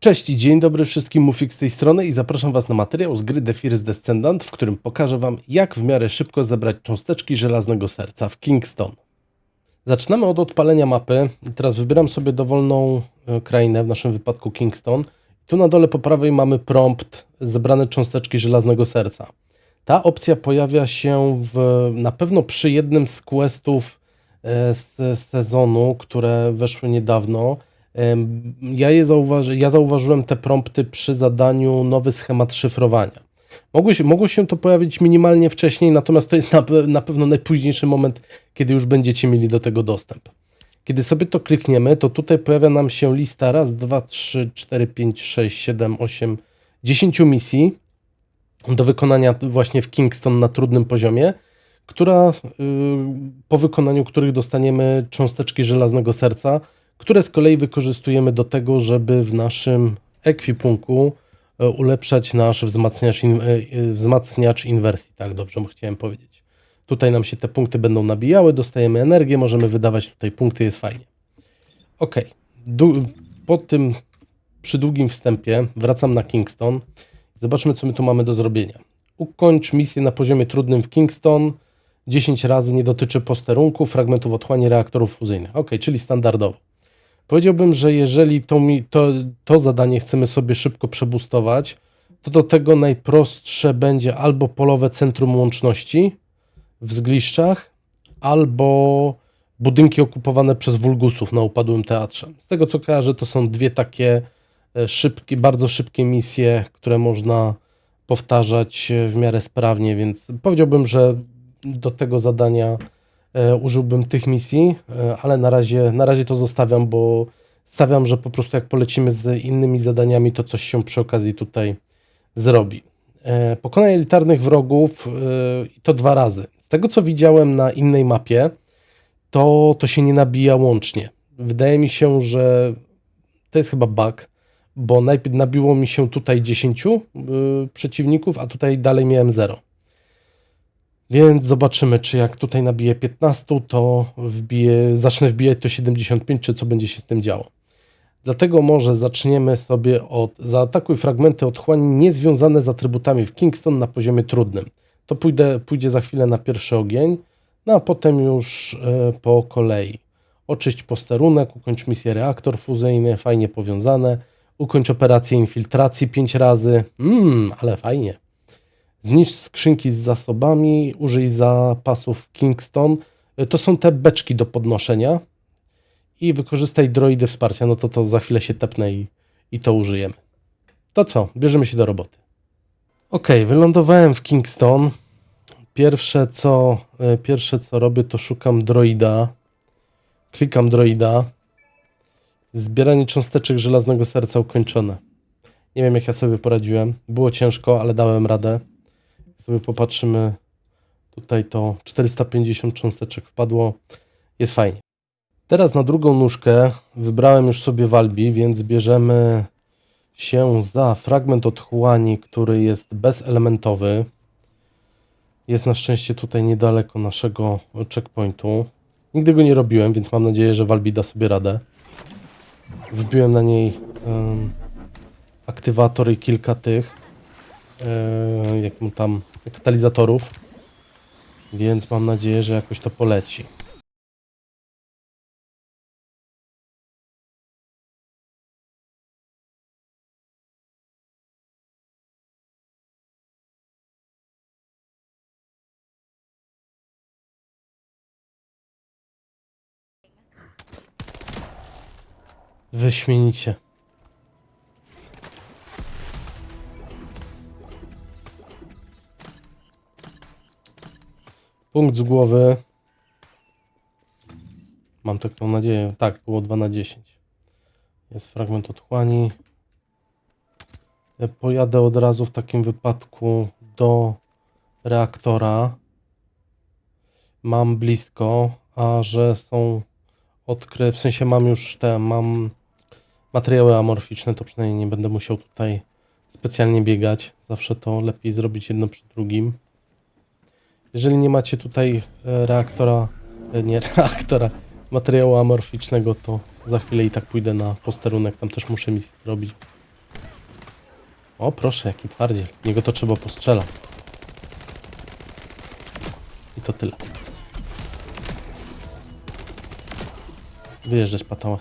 Cześć i dzień dobry wszystkim, Mufik z tej strony i zapraszam Was na materiał z gry The First Descendant, w którym pokażę Wam, jak w miarę szybko zebrać cząsteczki żelaznego serca w Kingston. Zaczynamy od odpalenia mapy teraz wybieram sobie dowolną e, krainę, w naszym wypadku Kingston. Tu na dole po prawej mamy prompt zebrane cząsteczki żelaznego serca. Ta opcja pojawia się w, na pewno przy jednym z questów e, z sezonu, które weszły niedawno. Ja, je zauważy, ja zauważyłem te prompty przy zadaniu nowy schemat szyfrowania. Mogło się, mogło się to pojawić minimalnie wcześniej, natomiast to jest na, na pewno najpóźniejszy moment, kiedy już będziecie mieli do tego dostęp. Kiedy sobie to klikniemy, to tutaj pojawia nam się lista raz, dwa, trzy, cztery, pięć, sześć, siedem, osiem, dziesięciu misji do wykonania właśnie w Kingston na trudnym poziomie, która y, po wykonaniu których dostaniemy cząsteczki żelaznego serca, które z kolei wykorzystujemy do tego, żeby w naszym ekwipunku e, ulepszać nasz wzmacniacz, e, e, wzmacniacz inwersji. Tak, dobrze chciałem powiedzieć. Tutaj nam się te punkty będą nabijały, dostajemy energię, możemy wydawać tutaj punkty, jest fajnie. Ok, du- po tym przy długim wstępie wracam na Kingston. Zobaczmy, co my tu mamy do zrobienia. Ukończ misję na poziomie trudnym w Kingston. 10 razy nie dotyczy posterunku, fragmentów otchłani reaktorów fuzyjnych. Ok, czyli standardowo. Powiedziałbym, że jeżeli to, mi, to, to zadanie chcemy sobie szybko przebustować, to do tego najprostsze będzie albo polowe centrum łączności w Zgliszczach, albo budynki okupowane przez Wulgusów na upadłym teatrze. Z tego co kojarzę, to są dwie takie e, szybkie, bardzo szybkie misje, które można powtarzać e, w miarę sprawnie, więc powiedziałbym, że do tego zadania użyłbym tych misji, e, ale na razie, na razie to zostawiam, bo stawiam, że po prostu jak polecimy z innymi zadaniami, to coś się przy okazji tutaj zrobi. E, Pokonaj elitarnych wrogów e, to dwa razy. Z tego co widziałem na innej mapie, to to się nie nabija łącznie. Wydaje mi się, że to jest chyba bug, bo najpierw nabiło mi się tutaj 10 y, przeciwników, a tutaj dalej miałem 0. Więc zobaczymy, czy jak tutaj nabiję 15, to wbiję, zacznę wbijać to 75, czy co będzie się z tym działo. Dlatego może zaczniemy sobie od zaatakuj fragmenty otchłani niezwiązane z atrybutami w Kingston na poziomie trudnym. To pójdę, pójdzie za chwilę na pierwszy ogień, no a potem już e, po kolei. Oczyść posterunek, ukończ misję reaktor fuzyjny, fajnie powiązane. Ukończ operację infiltracji 5 razy. Mmm, ale fajnie. Zniszcz skrzynki z zasobami, użyj zapasów Kingston. Y, To są te beczki do podnoszenia. I wykorzystaj droidy wsparcia. No to to za chwilę się tepnę i, i to użyjemy. To co? Bierzemy się do roboty. Ok, wylądowałem w Kingston. Pierwsze co, y, pierwsze co robię, to szukam droida. Klikam droida. Zbieranie cząsteczek żelaznego serca ukończone. Nie wiem, jak ja sobie poradziłem. Było ciężko, ale dałem radę. Sobie popatrzymy, tutaj to 450 cząsteczek wpadło. Jest fajnie. Teraz na drugą nóżkę wybrałem już sobie Walbi, więc bierzemy się za fragment otchłani, który jest bezelementowy. Jest na szczęście tutaj niedaleko naszego checkpointu. Nigdy go nie robiłem, więc mam nadzieję, że Walbi da sobie radę. Wbiłem na niej em, aktywator i kilka tych e, jak mu tam katalizatorów. Więc mam nadzieję, że jakoś to poleci. Wyśmienicie. Punkt z głowy. Mam taką nadzieję. Tak, było 2 na 10. Jest fragment otchłani. Ja Pojadę od razu w takim wypadku do reaktora. Mam blisko, a że są odkry... W sensie mam już te, mam materiały amorficzne, to przynajmniej nie będę musiał tutaj specjalnie biegać. Zawsze to lepiej zrobić jedno przy drugim. Jeżeli nie macie tutaj e, reaktora, e, nie reaktora, materiału amorficznego, to za chwilę i tak pójdę na posterunek, tam też muszę misję zrobić. O, proszę, jaki twardziel. Niego to trzeba postrzelać. I to tyle. Wyjeżdżać patałach.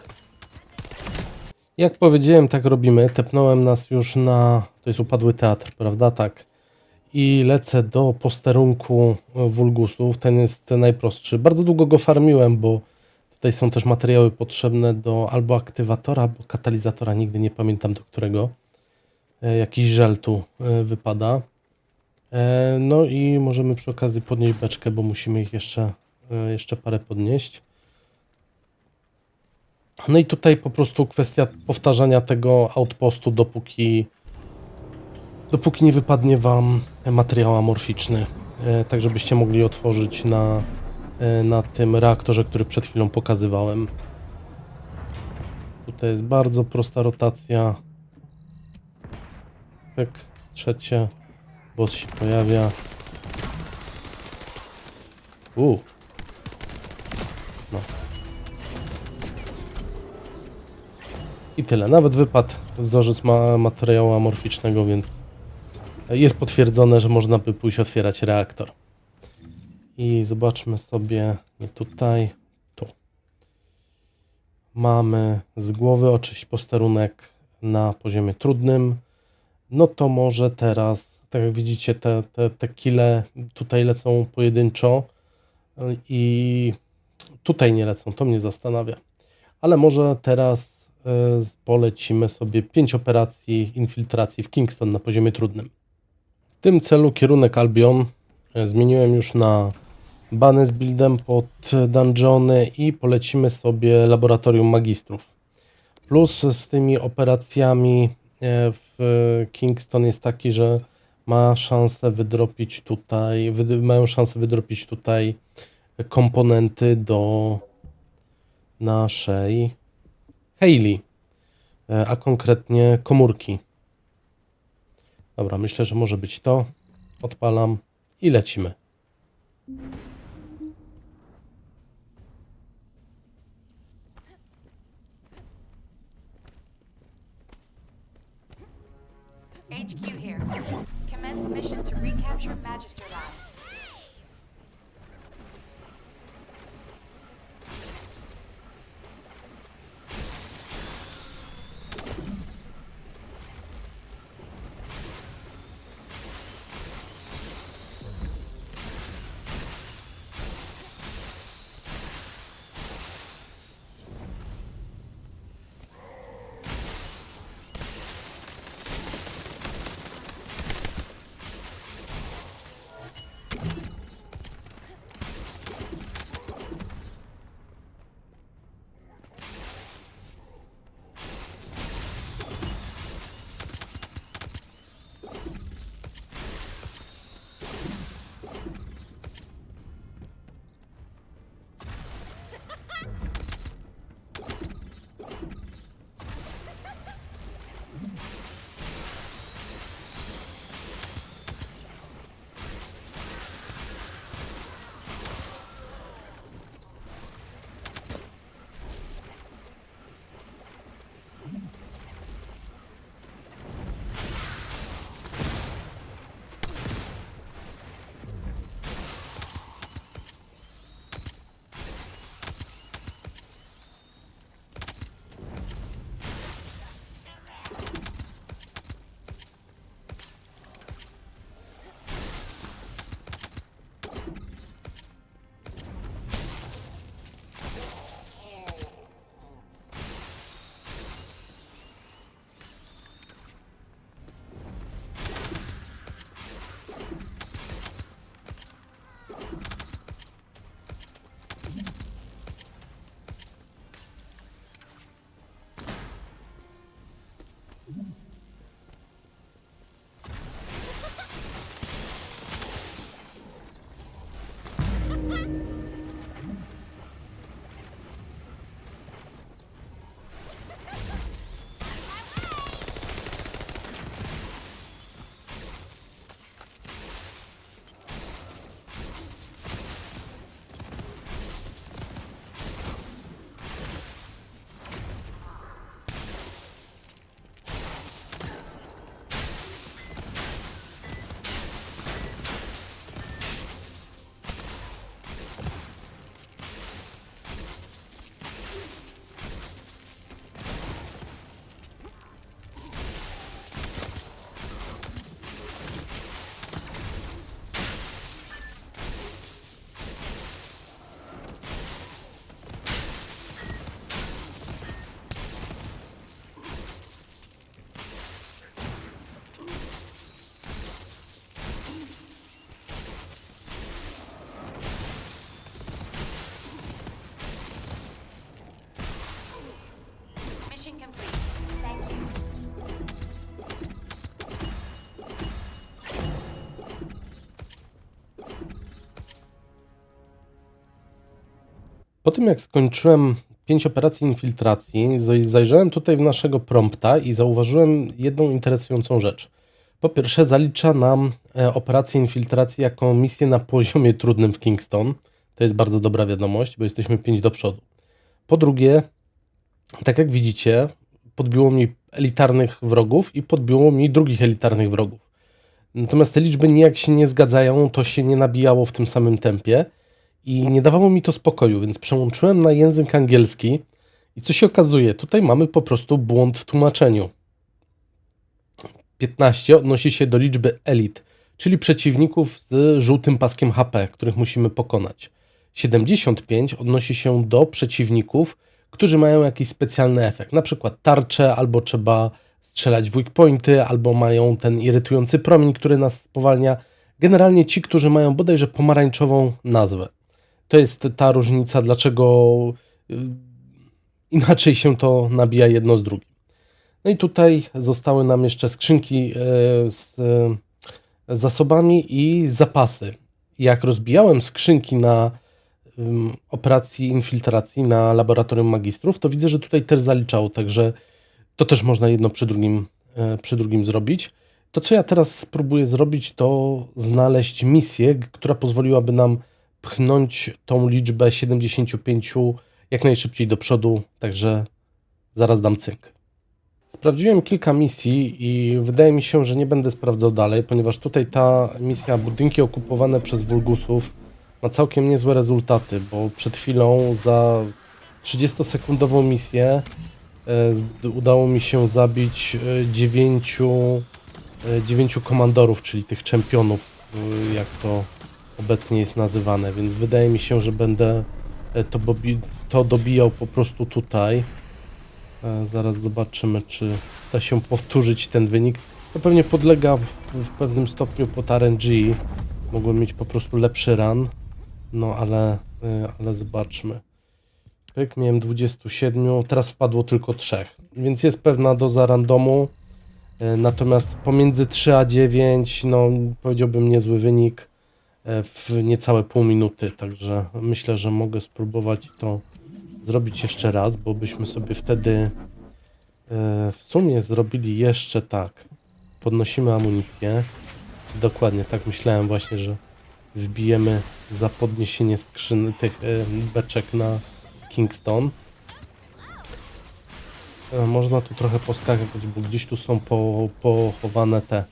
Jak powiedziałem, tak robimy. Tepnąłem nas już na. To jest upadły teatr, prawda? Tak. I lecę do posterunku e, Wulgusów. Ten jest najprostszy. Bardzo długo go farmiłem, bo tutaj są też materiały potrzebne do albo aktywatora, albo katalizatora. Nigdy nie pamiętam do którego. E, Jakiś żel tu e, wypada. No i możemy przy okazji podnieść beczkę, bo musimy ich jeszcze, jeszcze parę podnieść. No i tutaj po prostu kwestia powtarzania tego outpostu, dopóki, dopóki nie wypadnie Wam materiał amorficzny, e, tak żebyście mogli otworzyć na, e, na tym reaktorze, który przed chwilą pokazywałem. Tutaj jest bardzo prosta rotacja. Pyk, trzecie, boss się pojawia. U. No. I tyle. Nawet wypadł wzorzec ma materiału amorficznego, więc jest potwierdzone, że można by pójść otwierać reaktor. I zobaczmy sobie nie tutaj, tu. Mamy z głowy oczyść posterunek na poziomie trudnym. No to może teraz, tak jak widzicie, te, te, te kile tutaj lecą pojedynczo i tutaj nie lecą, to mnie zastanawia. Ale może teraz y, polecimy sobie 5 operacji infiltracji w Kingston na poziomie trudnym. W tym celu kierunek Albion y, zmieniłem już na bany z buildem pod dungeony i polecimy sobie laboratorium magistrów. Plus z tymi operacjami e, w Kingston jest taki, że ma szansę wydropić tutaj, mają szansę wydropić tutaj komponenty do naszej Hayley, e, a konkretnie komórki. Dobra, myślę, że może być to. Odpalam i lecimy. HQ here. Commence mission to recapture. Po tym jak skończyłem 5 operacji infiltracji, zaj- zajrzałem tutaj w naszego prompta i zauważyłem jedną interesującą rzecz. Po pierwsze, zalicza nam e, operację infiltracji jako misję na poziomie trudnym w Kingston. To jest bardzo dobra wiadomość, bo jesteśmy 5 do przodu. Po drugie, tak jak widzicie, podbiło mi elitarnych wrogów i podbiło mi drugich elitarnych wrogów. Natomiast te liczby nijak się nie zgadzają, to się nie nabijało w tym samym tempie i nie dawało mi to spokoju, więc przełączyłem na język angielski i co się okazuje, tutaj mamy po prostu błąd w tłumaczeniu. 15 odnosi się do liczby elit, czyli przeciwników z żółtym paskiem HP, których musimy pokonać. 75 odnosi się do przeciwników, którzy mają jakiś specjalny efekt, na przykład tarcze, albo trzeba strzelać w weak pointy, albo mają ten irytujący promień, który nas spowalnia. Generalnie ci, którzy mają bodajże pomarańczową nazwę. To jest ta różnica, dlaczego y, inaczej się to nabija jedno z drugim. No i tutaj zostały nam jeszcze skrzynki e, z e, zasobami i zapasy. Jak rozbijałem skrzynki na operacji infiltracji na laboratorium magistrów, to widzę, że tutaj też zaliczało, także to też można jedno przy drugim, przy drugim zrobić. To, co ja teraz spróbuję zrobić, to znaleźć misję, która pozwoliłaby nam pchnąć tą liczbę 75 jak najszybciej do przodu, także zaraz dam cynk. Sprawdziłem kilka misji i wydaje mi się, że nie będę sprawdzał dalej, ponieważ tutaj ta misja budynki okupowane przez Wulgusów ma całkiem niezłe rezultaty, bo przed chwilą za 30-sekundową misję e, udało mi się zabić 9 dziewięciu komandorów, czyli tych czempionów, e, jak to obecnie jest nazywane, więc wydaje mi się, że będę e, to, to dobijał po prostu tutaj. E, Zaraz zobaczymy, czy da się powtórzyć ten wynik. To pewnie podlega w, pewnym stopniu pod RNG. Mogłem mieć po prostu lepszy run. No ale, e, ale zobaczmy. Pyk, miałem 27, teraz wpadło tylko 3. Więc jest pewna doza randomu. Natomiast pomiędzy 3 a 9, no powiedziałbym niezły wynik w niecałe pół minuty. Także myślę, że mogę spróbować to zrobić jeszcze raz, bo byśmy sobie wtedy e, w sumie zrobili jeszcze tak. Podnosimy amunicję. Dokładnie, tak myślałem właśnie, że wbijemy za podniesienie skrzyn tych e, beczek na Kingston. E, Można tu trochę poskakać, bo gdzieś tu są po, pochowane te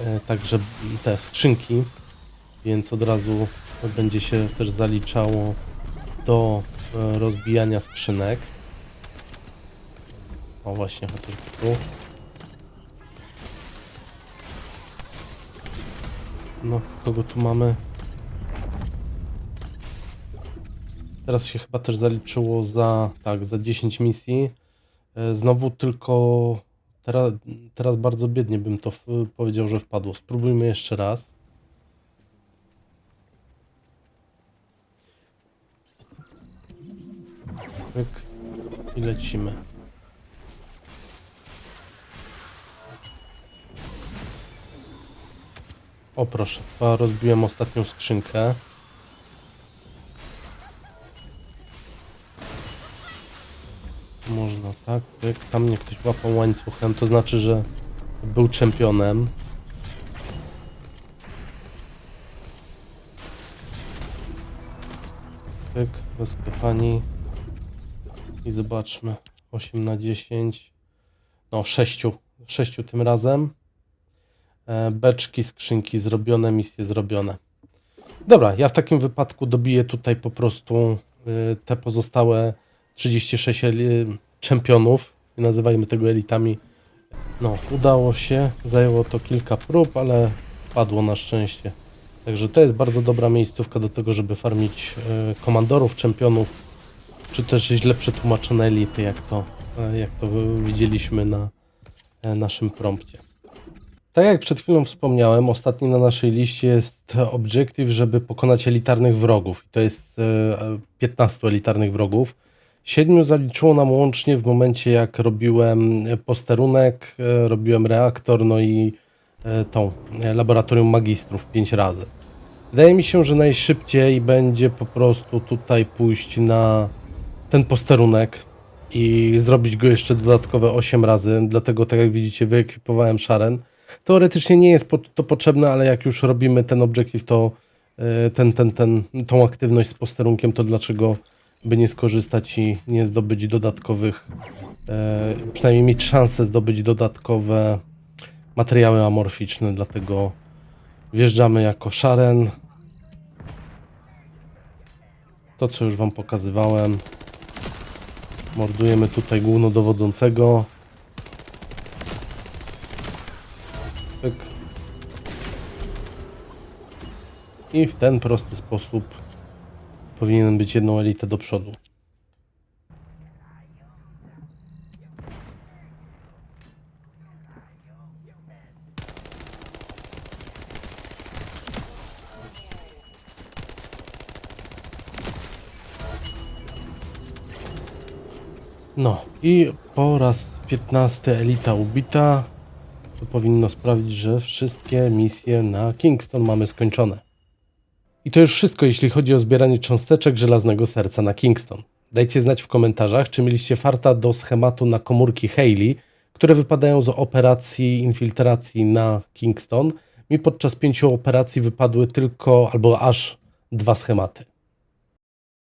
e, także te skrzynki, więc od razu będzie się też zaliczało do e, rozbijania skrzynek. O właśnie, chociażby tu. No, kogo tu mamy? Teraz się chyba też zaliczyło za, tak, za 10 misji. E, Znowu tylko teraz, teraz bardzo biednie bym to powiedział, że wpadło. Spróbujmy jeszcze raz. Pyk. I lecimy. O proszę, rozbiłem ostatnią skrzynkę. Można tak, pyk. Tam mnie ktoś łapał łańcuchem, to znaczy, że był czempionem. Pyk, rozklepani. I zobaczmy. 8 na 10. No, 6. 6 tym razem. E, Beczki, skrzynki zrobione, misje zrobione. Dobra, ja w takim wypadku dobiję tutaj po prostu y, te pozostałe 36 eli- czempionów. Nazywajmy tego elitami. No, udało się. Zajęło to kilka prób, ale padło na szczęście. Także to jest bardzo dobra miejscówka do tego, żeby farmić y, komandorów, czempionów, czy też źle przetłumaczone elity, jak to, e, jak to widzieliśmy na e, naszym prompcie. Tak jak przed chwilą wspomniałem, ostatni na naszej liście jest obiektyw, żeby pokonać elitarnych wrogów. I to jest e, 15 elitarnych wrogów. Siedmiu zaliczyło nam łącznie w momencie, jak robiłem posterunek, e, robiłem reaktor, no i e, tą e, laboratorium magistrów 5 razy. Wydaje mi się, że najszybciej będzie po prostu tutaj pójść na ten posterunek i zrobić go jeszcze dodatkowe 8 razy. Dlatego, tak jak widzicie, wyekwipowałem szaren. Teoretycznie nie jest to potrzebne, ale jak już robimy ten obiektyw, to e, ten, ten, ten, tą aktywność z posterunkiem, to dlaczego by nie skorzystać i nie zdobyć dodatkowych, e, przynajmniej mieć szansę zdobyć dodatkowe materiały amorficzne, dlatego wjeżdżamy jako szaren. To, co już Wam pokazywałem. Mordujemy tutaj głównodowodzącego. I w ten prosty sposób powinien być jedną elitę do przodu. No i po raz 15 elita ubita. To powinno sprawić, że wszystkie misje na Kingston mamy skończone. I to już wszystko, jeśli chodzi o zbieranie cząsteczek żelaznego serca na Kingston. Dajcie znać w komentarzach, czy mieliście farta do schematu na komórki Haley, które wypadają z operacji infiltracji na Kingston. Mi podczas pięciu operacji wypadły tylko albo aż dwa schematy.